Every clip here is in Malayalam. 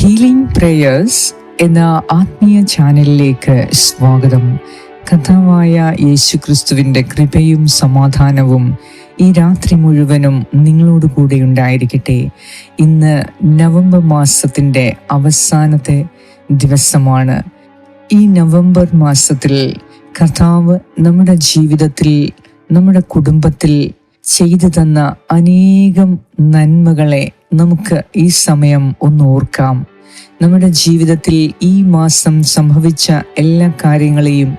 ഹീലിംഗ് പ്രേയേഴ്സ് എന്ന ആത്മീയ ചാനലിലേക്ക് സ്വാഗതം. കഥാവായ യേശു ക്രിസ്തുവിന്റെ കൃപയും സമാധാനവും ഈ രാത്രി മുഴുവനും നിങ്ങളോട് കൂടെ ഉണ്ടായിരിക്കട്ടെ. ഇന്ന് നവംബർ മാസത്തിന്റെ അവസാനത്തെ ദിവസമാണ്. ഈ നവംബർ മാസത്തിൽ കർത്താവ് നമ്മുടെ ജീവിതത്തിൽ നമ്മുടെ കുടുംബത്തിൽ ചെയ്തു തന്ന അനേകം നന്മകളെ നമുക്ക് ഈ സമയം ഒന്ന് ഓർക്കാം. നമ്മുടെ ജീവിതത്തിൽ ഈ മാസം സംഭവിച്ച എല്ലാ കാര്യങ്ങളെയും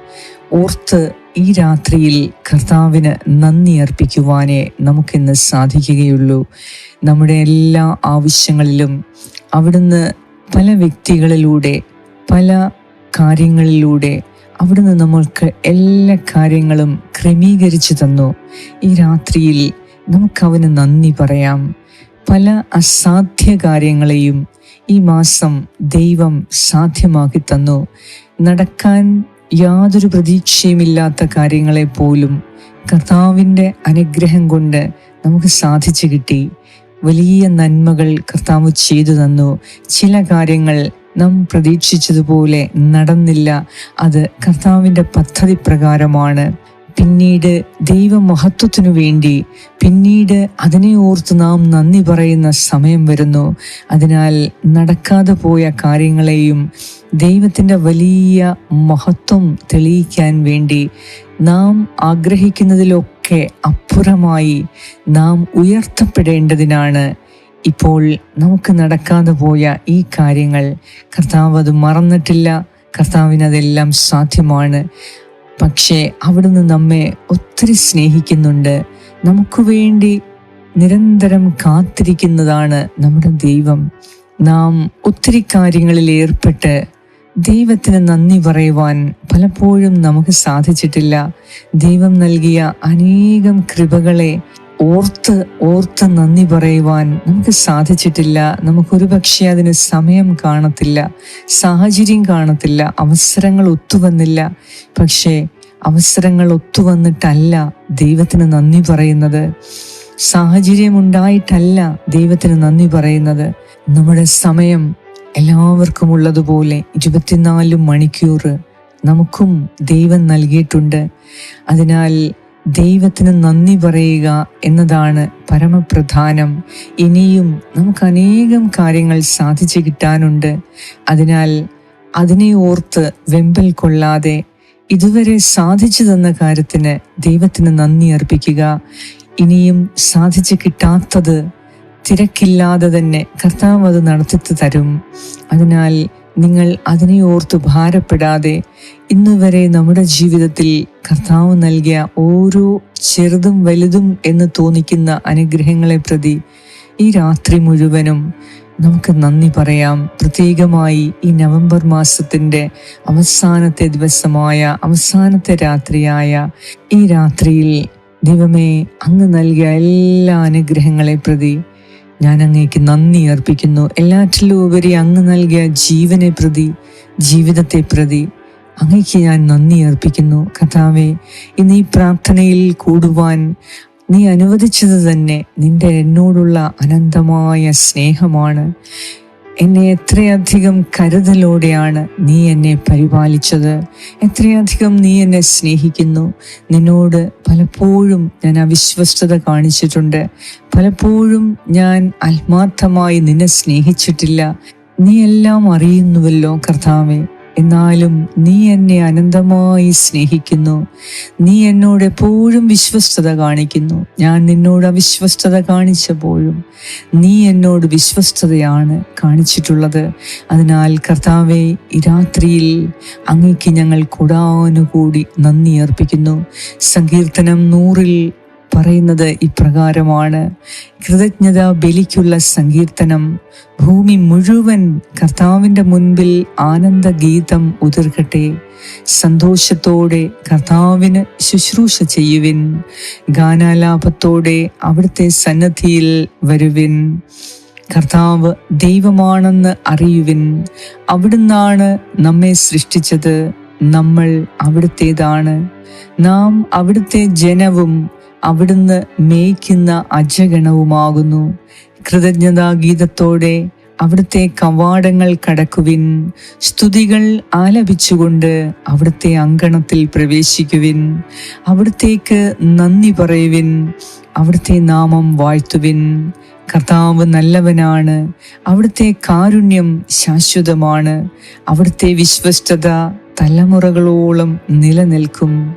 ഓർത്ത് ഈ രാത്രിയിൽ കർത്താവിന് നന്ദി അർപ്പിക്കുവാനേ നമുക്കിന്ന് സാധിക്കുകയുള്ളൂ. നമ്മുടെ എല്ലാ ആവശ്യങ്ങളിലും അവിടുന്ന് പല വ്യക്തികളിലൂടെ പല കാര്യങ്ങളിലൂടെ അവിടുന്ന് നമ്മൾക്ക് എല്ലാ കാര്യങ്ങളും ക്രമീകരിച്ചു തന്നു. ഈ രാത്രിയിൽ നമുക്കവന് നന്ദി പറയാം. പല അസാധ്യ കാര്യങ്ങളെയും ഈ മാസം ദൈവം സാധ്യമാക്കി തന്നു. നടക്കാൻ യാതൊരു പ്രതീക്ഷയുമില്ലാത്ത കാര്യങ്ങളെ പോലും കർത്താവിന്റെ അനുഗ്രഹം കൊണ്ട് നമുക്ക് സാധിച്ചു കിട്ടി. വലിയ നന്മകൾ കർത്താവ് ചെയ്തു തന്നു. ചില കാര്യങ്ങൾ നാം പ്രതീക്ഷിച്ചതുപോലെ നടന്നില്ല. അത് കർത്താവിന്റെ പദ്ധതി പ്രകാരമാണ്. പിന്നീട് ദൈവമഹത്വത്തിനു വേണ്ടി പിന്നീട് അതിനെ ഓർത്ത് നാം നന്ദി പറയുന്ന സമയം വരുന്നു. അതിനാൽ നടക്കാതെ പോയ കാര്യങ്ങളെയും ദൈവത്തിന്റെ വലിയ മഹത്വം തെളിയിക്കാൻ വേണ്ടി നാം ആഗ്രഹിക്കുന്നതിലൊക്കെ അപ്പുറമായി നാം ഉയർത്തപ്പെടേണ്ടതിനാണ് ഇപ്പോൾ നമുക്ക് നടക്കാതെ പോയ ഈ കാര്യങ്ങൾ. കർത്താവ് അത് മറന്നിട്ടില്ല. കർത്താവിനതെല്ലാം സാധ്യമാണ്. പക്ഷേ അവിടുന്ന് നമ്മെ ഒത്തിരി സ്നേഹിക്കുന്നുണ്ട്. നമുക്ക് വേണ്ടി നിരന്തരം കാത്തിരിക്കുന്നതാണ് നമ്മുടെ ദൈവം. നാം ഒത്തിരി കാര്യങ്ങളിൽ ഏർപ്പെട്ട് ദൈവത്തിന് നന്ദി പറയുവാൻ പലപ്പോഴും നമുക്ക് സാധിച്ചിട്ടില്ല. ദൈവം നൽകിയ അനേകം കൃപകളെ ഓർത്ത് ഓർത്ത് നന്ദി പറയുവാൻ നമുക്ക് സാധിച്ചിട്ടില്ല. നമുക്കൊരു പക്ഷേ അതിന് സമയം കാണത്തില്ല. സാഹചര്യം കാണത്തില്ല. അവസരങ്ങൾ ഒത്തുവന്നില്ല. പക്ഷേ അവസരങ്ങൾ ഒത്തുവന്നിട്ടല്ല ദൈവത്തിന് നന്ദി പറയുന്നത്. സാഹചര്യം ഉണ്ടായിട്ടല്ല ദൈവത്തിന് നന്ദി പറയുന്നത്. നമ്മുടെ സമയം എല്ലാവർക്കും ഉള്ളതുപോലെ ഇരുപത്തിനാല് മണിക്കൂർ നമുക്കും ദൈവം നൽകിയിട്ടുണ്ട്. അതിനാൽ ദൈവത്തിന് നന്ദി പറയുക എന്നതാണ് പരമപ്രധാനം. ഇനിയും നമുക്ക് അനേകം കാര്യങ്ങൾ സാധിച്ചു കിട്ടാനുണ്ട്. അതിനാൽ അതിനെ ഓർത്ത് വെമ്പൽ കൊള്ളാതെ ഇതുവരെ സാധിച്ചു തന്ന കാര്യത്തിന് ദൈവത്തിന് നന്ദി അർപ്പിക്കുക. ഇനിയും സാധിച്ചു കിട്ടാത്തത് തിരക്കില്ലാതെ തന്നെ കർത്താവ് അത് നടത്തിത്തു തരും അതിനാൽ നിങ്ങൾ അതിനെ ഓർത്ത് ഭാരപ്പെടാതെ ഇന്നുവരെ നമ്മുടെ ജീവിതത്തിൽ കർത്താവ് നൽകിയ ഓരോ ചെറുതും വലുതും എന്ന് തോന്നിക്കുന്ന അനുഗ്രഹങ്ങളെ പ്രതി ഈ രാത്രി മുഴുവനും നമുക്ക് നന്ദി പറയാം. പ്രത്യേകമായി ഈ നവംബർ മാസത്തിന്റെ അവസാനത്തെ ദിവസമായ അവസാനത്തെ രാത്രിയായ ഈ രാത്രിയിൽ ദൈവമേ അങ്ങ് നൽകിയ എല്ലാ അനുഗ്രഹങ്ങളെ പ്രതി ഞാൻ അങ്ങേക്ക് നന്ദി അർപ്പിക്കുന്നു. എല്ലാറ്റിലും ഉപരി അങ്ങ് നൽകിയ ജീവനെ പ്രതി ജീവിതത്തെ പ്രതി അങ്ങേക്ക് ഞാൻ നന്ദി അർപ്പിക്കുന്നു. കഥാവെ ഇന്ന് ഈ പ്രാർത്ഥനയിൽ കൂടുവാൻ നീ അനുവദിച്ചത് തന്നെ നിന്റെ എന്നോടുള്ള അനന്തമായ സ്നേഹമാണ്. എന്നെ എത്രയധികം കരുതലോടെയാണ് നീ എന്നെ പരിപാലിച്ചത്. എത്രയധികം നീ എന്നെ സ്നേഹിക്കുന്നു. നിന്നോട് പലപ്പോഴും ഞാൻ അവിശ്വസ്തത കാണിച്ചിട്ടുണ്ട്. പലപ്പോഴും ഞാൻ ആത്മാർത്ഥമായി നിന്നെ സ്നേഹിച്ചിട്ടില്ല. നീ എല്ലാം അറിയുന്നുവല്ലോ കർത്താവെ. എന്നാലും നീ എന്നെ അനന്തമായി സ്നേഹിക്കുന്നു. നീ എന്നോട് എപ്പോഴും വിശ്വസ്തത കാണിക്കുന്നു. ഞാൻ നിന്നോട് അവിശ്വസ്തത കാണിച്ചപ്പോഴും നീ എന്നോട് വിശ്വസ്തതയാണ് കാണിച്ചിട്ടുള്ളത്. അതിനാൽ കർത്താവെ ഈ രാത്രിയിൽ അങ്ങേക്ക് ഞങ്ങൾ കൂടാനുകൂടി നന്ദി അർപ്പിക്കുന്നു. സങ്കീർത്തനം നൂറിൽ പറയുന്നത് ഇപ്രകാരമാണ്. കൃതജ്ഞത ബലിക്കുള്ള സങ്കീർത്തനം. ഭൂമി മുഴുവൻ കർത്താവിന്റെ മുൻപിൽ ആനന്ദഗീതം ഉതിർക്കട്ടെ. സന്തോഷത്തോടെ കർത്താവിന് ശുശ്രൂഷ ചെയ്യുവിൻ. ഗാനാലാപത്തോടെ അവിടുത്തെ സന്നദ്ധിയിൽ വരുവിൻ. കർത്താവ് ദൈവമാണെന്ന് അറിയുവിൻ. അവിടുന്നാണ് നമ്മെ സൃഷ്ടിച്ചത്. നമ്മൾ അവിടുത്തേതാണ്. നാം അവിടുത്തെ ജനവും അവിടുന്ന് മേയ്ക്കുന്ന അജഗണവുമാകുന്നു. കൃതജ്ഞതാഗീതത്തോടെ അവിടുത്തെ കവാടങ്ങൾ കടക്കുവിൻ. സ്തുതികൾ ആലപിച്ചുകൊണ്ട് അവിടുത്തെ അങ്കണത്തിൽ പ്രവേശിക്കുവിൻ. അവിടുത്തേക്ക് നന്ദി പറയുവിൻ. അവിടുത്തെ നാമം വാഴ്ത്തുവിൻ. കർത്താവ് നല്ലവനാണ്. അവിടുത്തെ കാരുണ്യം ശാശ്വതമാണ്. അവിടുത്തെ വിശ്വസ്തത തലമുറകളോളം നിലനിൽക്കും.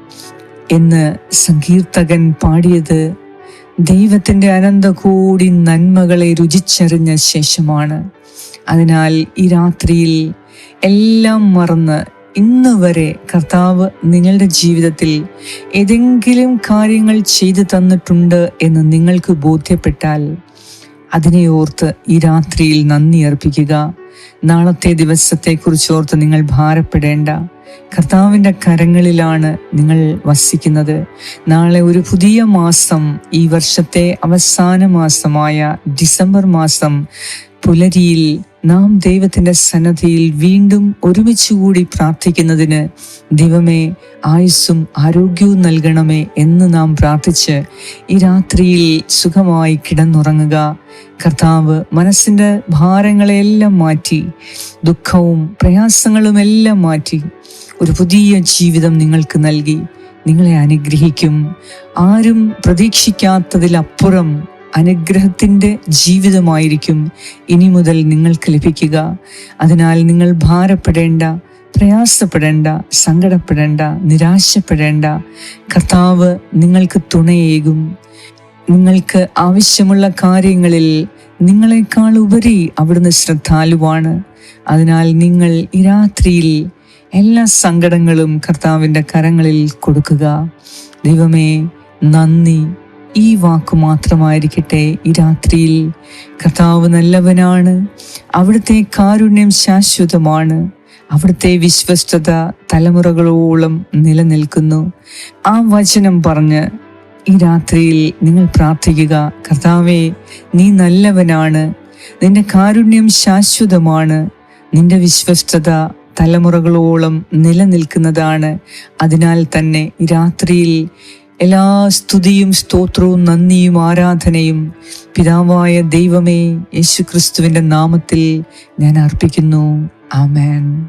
എന്ന് സങ്കീർത്തകൻ പാടിയത് ദൈവത്തിന്റെ അനന്തകൂടി നന്മകളെ രുചിച്ചറിഞ്ഞ ശേഷമാണ്. അതിനാൽ ഈ രാത്രിയിൽ എല്ലാം മറന്ന് ഇന്ന് വരെ കർത്താവ് നിങ്ങളുടെ ജീവിതത്തിൽ ഏതെങ്കിലും കാര്യങ്ങൾ ചെയ്തു തന്നിട്ടുണ്ട് എന്ന് നിങ്ങൾക്ക് ബോധ്യപ്പെട്ടാൽ അതിനെ ഓർത്ത് ഈ രാത്രിയിൽ നന്ദി അർപ്പിക്കുക. നാളത്തെ ദിവസത്തെക്കുറിച്ച് ഓർത്ത് നിങ്ങൾ ഭാരപ്പെടേണ്ട. കർത്താവിന്റെ കരങ്ങളിലാണ് നിങ്ങൾ വസിക്കുന്നത്. നാളെ ഒരു പുതിയ മാസം ഈ വർഷത്തെ അവസാന മാസമായ ഡിസംബർ മാസം പുലരിയിൽ നാം ദൈവത്തിന്റെ സന്നദ്ധിയിൽ വീണ്ടും ഒരുമിച്ചുകൂടി പ്രാർത്ഥിക്കുന്നതിന് ദൈവമേ ആയുസ്സും ആരോഗ്യവും നൽകണമേ എന്ന് നാം പ്രാർത്ഥിച്ച് ഈ രാത്രിയിൽ സുഖമായി കിടന്നുറങ്ങുക. കർത്താവ് മനസ്സിന്റെ ഭാരങ്ങളെല്ലാം മാറ്റി ദുഃഖവും പ്രയാസങ്ങളും എല്ലാം മാറ്റി ഒരു പുതിയ ജീവിതം നിങ്ങൾക്ക് നൽകി. നിങ്ങളെ അനുഗ്രഹിക്കും. ആരും പ്രതീക്ഷിക്കാത്തതിലപ്പുറം അനുഗ്രഹത്തിന്റെ ജീവിതമായിരിക്കും ഇനി മുതൽ നിങ്ങൾക്ക് ലഭിക്കുക. അതിനാൽ നിങ്ങൾ ഭാരപ്പെടേണ്ട പ്രയാസപ്പെടേണ്ട സങ്കടപ്പെടേണ്ട നിരാശപ്പെടേണ്ട. കർത്താവ് നിങ്ങൾക്ക് തുണയേകും. നിങ്ങൾക്ക് ആവശ്യമുള്ള കാര്യങ്ങളിൽ നിങ്ങളെക്കാൾ ഉപരി അവിടുന്ന് ശ്രദ്ധാലുവാണ്. അതിനാൽ നിങ്ങൾ ഈ രാത്രിയിൽ എല്ലാ സങ്കടങ്ങളും കർത്താവിന്റെ കരങ്ങളിൽ കൊടുക്കുക. ദൈവമേ നന്ദി. ഈ വാക്ക് മാത്രമായിരിക്കട്ടെ ഈ രാത്രിയിൽ. കർത്താവ് നല്ലവനാണ്. അവിടുത്തെ കാരുണ്യം ശാശ്വതമാണ്. അവിടുത്തെ വിശ്വസ്തത തലമുറകളോളം നിലനിൽക്കുന്നു. ആ വചനം പറഞ്ഞ് ഈ രാത്രിയിൽ നിങ്ങൾ പ്രാർത്ഥിക്കുക കർത്താവെ നീ നല്ലവനാണ്. നിന്റെ കാരുണ്യം ശാശ്വതമാണ്. നിന്റെ വിശ്വസ്തത തലമുറകളോളം നിലനിൽക്കുന്നതാണ്. അതിനാൽ തന്നെ രാത്രിയിൽ എല്ലാ സ്തുതിയും സ്തോത്രവും നന്ദിയും ആരാധനയും പിതാവായ ദൈവമേ യേശുക്രിസ്തുവിന്റെ നാമത്തിൽ ഞാൻ അർപ്പിക്കുന്നു. ആമേൻ.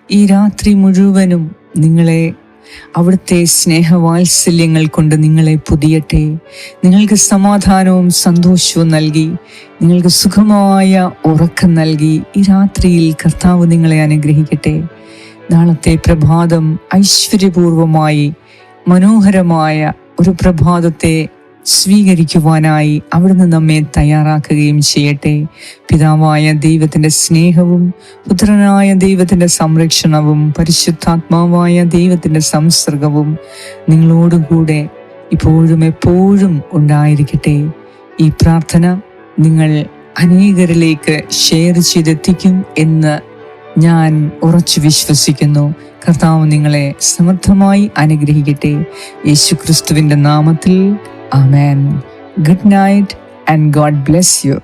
ഈ രാത്രി മുഴുവനും നിങ്ങളെ അവിടുത്തെ സ്നേഹവാത്സല്യങ്ങൾ കൊണ്ട് നിങ്ങളെ പുതിയട്ടെ. നിങ്ങൾക്ക് സമാധാനവും സന്തോഷവും നൽകി. നിങ്ങൾക്ക് സുഖമായ ഉറക്കം നൽകി. ഈ രാത്രിയിൽ കർത്താവ് നിങ്ങളെ അനുഗ്രഹിക്കട്ടെ. നാളത്തെ പ്രഭാതം ഐശ്വര്യപൂർവമായി മനോഹരമായ ഒരു പ്രഭാതത്തെ സ്വീകരിക്കുവാനായി അവിടുന്ന് നമ്മെ തയ്യാറാക്കുകയും ചെയ്യട്ടെ. പിതാവായ ദൈവത്തിന്റെ സ്നേഹവും പുത്രനായ ദൈവത്തിന്റെ സംരക്ഷണവും പരിശുദ്ധാത്മാവായ ദൈവത്തിന്റെ സംസർഗവും നിങ്ങളോടുകൂടെ ഇപ്പോഴും എപ്പോഴും ഉണ്ടായിരിക്കട്ടെ. ഈ പ്രാർത്ഥന നിങ്ങൾ അനേകരിലേക്ക് ഷെയർ ചെയ്തെത്തിക്കും എന്ന് ഞാൻ ഉറച്ചു വിശ്വസിക്കുന്നു. കർത്താവ് നിങ്ങളെ സമർത്ഥമായി അനുഗ്രഹിക്കട്ടെ. യേശുക്രിസ്തുവിന്റെ നാമത്തിൽ Amen. Good night and God bless you.